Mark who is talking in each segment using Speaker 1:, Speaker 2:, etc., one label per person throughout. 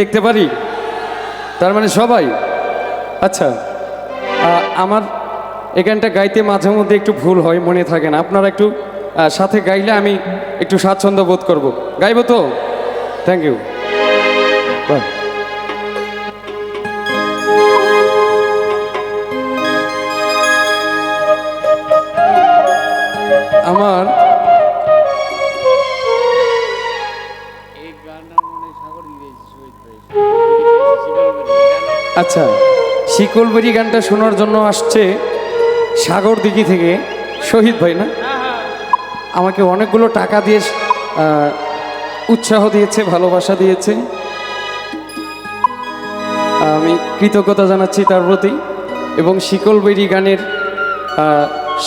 Speaker 1: দেখতে পারি? তার মানে সবাই? আচ্ছা আমার এখানটা গাইতে মাঝে মধ্যে একটু ভুল হয়, মনে থাকে না। আপনারা একটু সাথে গাইলে আমি একটু স্বাচ্ছন্দ্য বোধ করব। গাইবো তো? থ্যাংক ইউ আমার আচ্ছা শিকলবেরি গানটা শোনার জন্য আসছে সাগর দিঘি থেকে শহীদ ভাই, না? আমাকে অনেকগুলো টাকা দিয়ে উৎসাহ দিয়েছে, ভালোবাসা দিয়েছে। আমি কৃতজ্ঞতা জানাচ্ছি তার প্রতি এবং শিকলবেরি গানের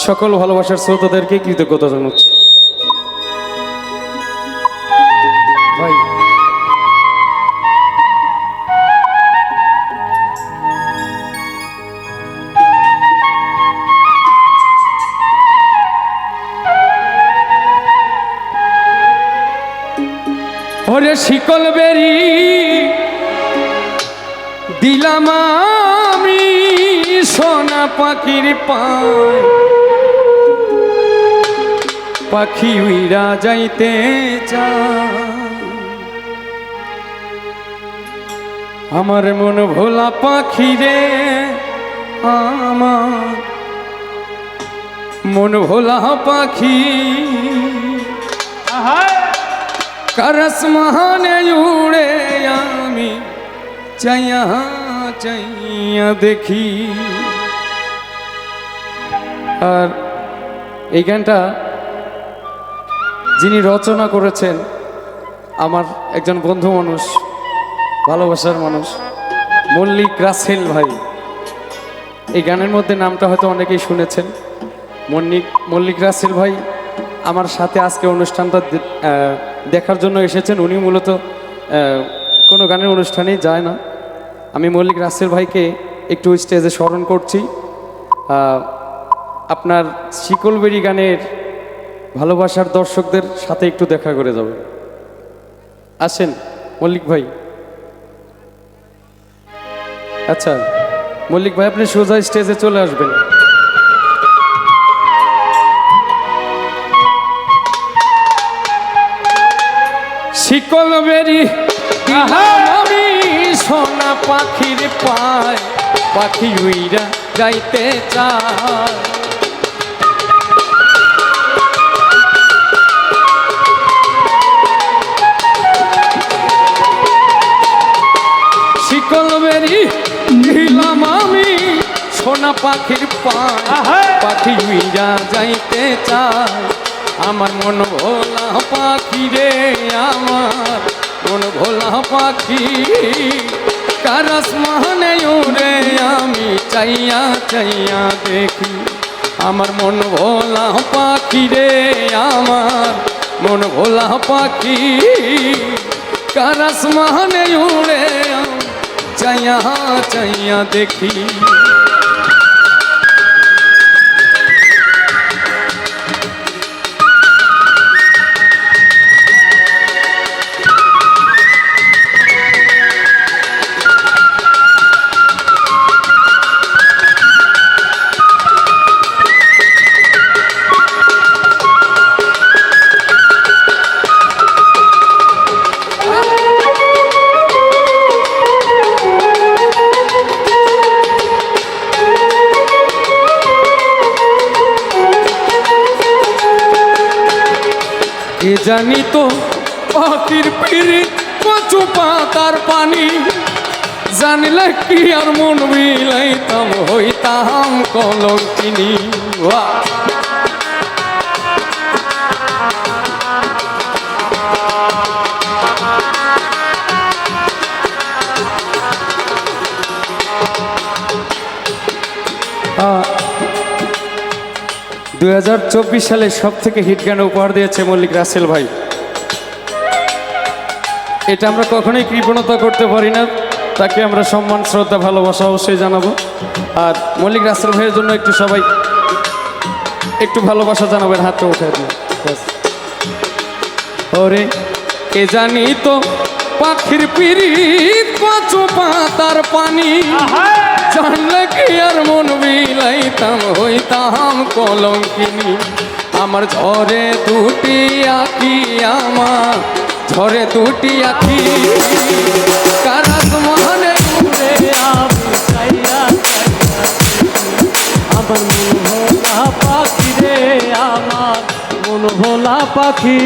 Speaker 1: সকল ভালোবাসার শ্রোতাদেরকে কৃতজ্ঞতা জানাচ্ছি। ভাই দিলাম আমি সোনা পাখির পায়। পাখি উইরা যাইতে আমার মন ভোলা পাখি রে আমার। মন ভোলা পাখি। করস মহানে উড়ে আমি চাইয়া চাইয়া দেখি। আর এই গানটা যিনি রচনা করেছেন, আমার একজন বন্ধু মানুষ, ভালোবাসার মানুষ, মল্লিক রাসেল ভাই। এই গানের মধ্যে নামটা হয়তো অনেকেই শুনেছেন। মল্লিক মল্লিক রাসেল ভাই আমার সাথে আজকে অনুষ্ঠানটা দেখার জন্য এসেছেন। উনি মূলত কোনো গানের অনুষ্ঠানেই যায় না। আমি মল্লিক রাসেল ভাইকে একটু স্টেজে স্মরণ করছি। আহ, আপনার শিকলবেরি গানের ভালোবাসার দর্শকদের সাথে একটু দেখা করে যাবেন আসেন মল্লিক ভাই। আচ্ছা মল্লিক ভাই আপনি সোজা স্টেজে চলে আসবেন। শিকল বেরি সোনা পাখির পায় পাখি উইরা যাইতে চায়। শিকল বেরি দিলাম আমি সোনা পাখির পায় পাখি উইরা যাইতে চায়। আমার মন ভোলা পাখি রে আমার মন ভোলা পাখি। কারস মানে উরে আমি চাইয়া চাইয়া দেখি। আমার মন ভোলা পাখি রে আমার, মন ভোলা পাখি। কারস মানে উড়ে চাইয়া চাইয়া দেখি। জানি তো পাখির পিড়ি কচু পাতার পানি। জানলে কি আর মন বিলাইতাম হইতাম কলঙ্কিনী। দুই হাজার চব্বিশ সালে সব থেকে হিট গান উপহার দিয়েছে মল্লিক রাসেল ভাই। এটা আমরা কখনোই কৃপণতা করতে পারি না, তাকে আমরা সম্মান, শ্রদ্ধা, ভালোবাসা অবশ্যই জানাব। আর মল্লিক রাসেল ভাইয়ের জন্য একটু সবাই একটু ভালোবাসা জানাবেন, হাতটা উঠে ওরে কে জানি তো পাখির পিরিত কচু পাতার পানি। জানলে কি আর মন বিলাইতাম হইতাম কলঙ্কিনী। আমার ঝরে দুটি আঁকি আমার, ঝরে দুটি আঁকি। কারাস মহানে
Speaker 2: আমার মন ভোলা পাখি রে আমার, মন ভোলা পাখি।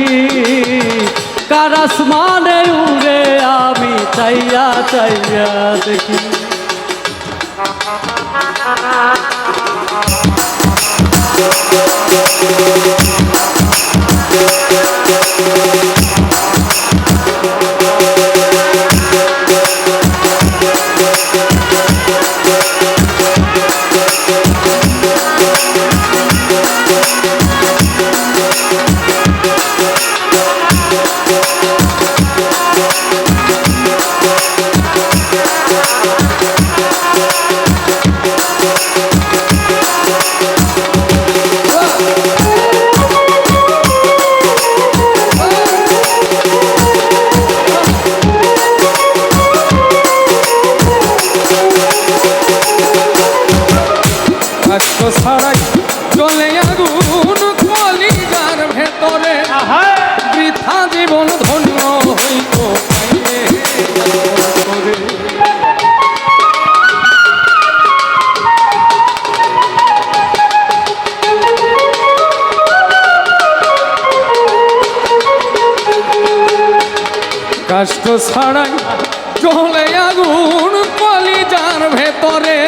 Speaker 2: কারাস মানে উড়ে আমি চাইয়া চাইয়া দেখি।
Speaker 1: কষ্ট কষ্ট ছাড়াই চলে আগুন কলিজার ভেতরে।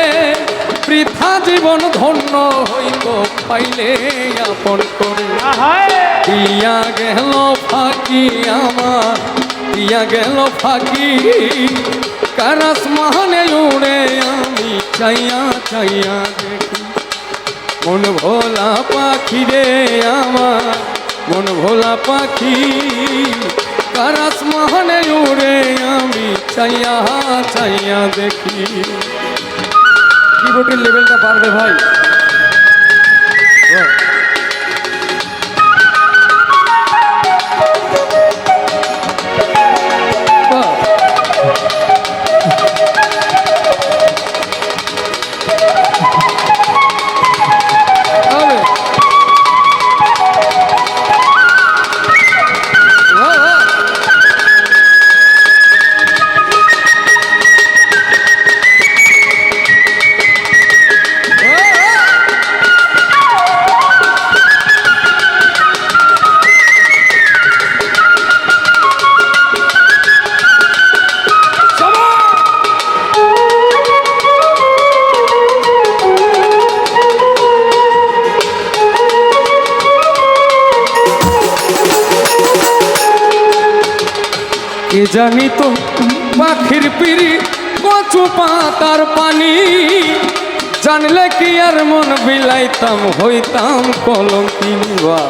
Speaker 1: বৃথা জীবন ধন্য হইব পাইলে আপন করে। দিয়া গেল ফাঁকি আমার, দিয়া গেল ফাঁকি। কারাস মহানে উড়ে আমি চাইয়া চাইয়া দেখি। মন ভোলা পাখি রে আমার, মন ভোলা পাখি। কারাস মহানে উড়ে আমি চাইয়া চাইয়া দেখি। কিবোর্ডের লেভেলটা পারবে ভাই? কে জানি তো পাখির পিড়ি, কচু পাতার পানি। জানলে কি আর মন বিলাইতাম, হইতাম কলঙ্কিনী বা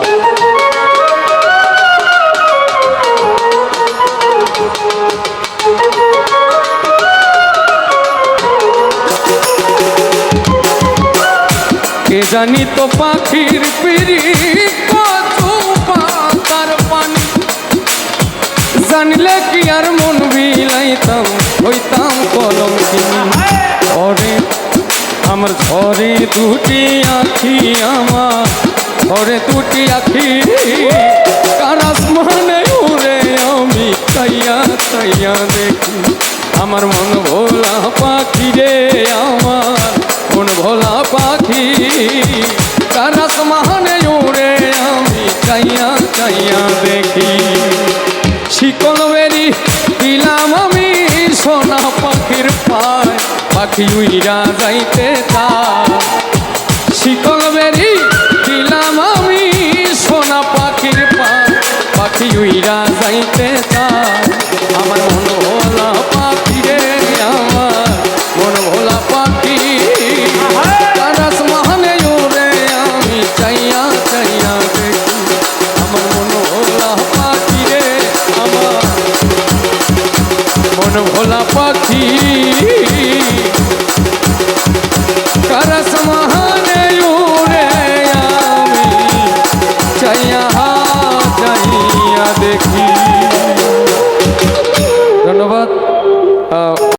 Speaker 1: কে জানি তো পাখির পিড়ি ঝরে দুটি আখি আমার ঝরে দুটি আখি। কারাস মানে উড়ে আমি চাইয়া চাইয়া দেখি? আমার মন ভোলা পাখি রে আমার, মন ভোলা পাখি। কারাস মানে উড়ে আমি চাইয়া চাইয়া দেখি? শিকল বেরি দিলাম আমি সোনা পায় পাখি উইরা যাইতে চায় শিকল বেরি দিলাম আমি সোনা পাখির পায় পাখি উইরা যাইতে চায় আমার মন ভোলা পাখি রে আমার। মন ভোলা পাখি। কারাস মহানে উড়ে আমি চাইয়া চাইয়া দেখি। আমার মন ভোলা পাখি রে আমার। মন ভোলা পাখি।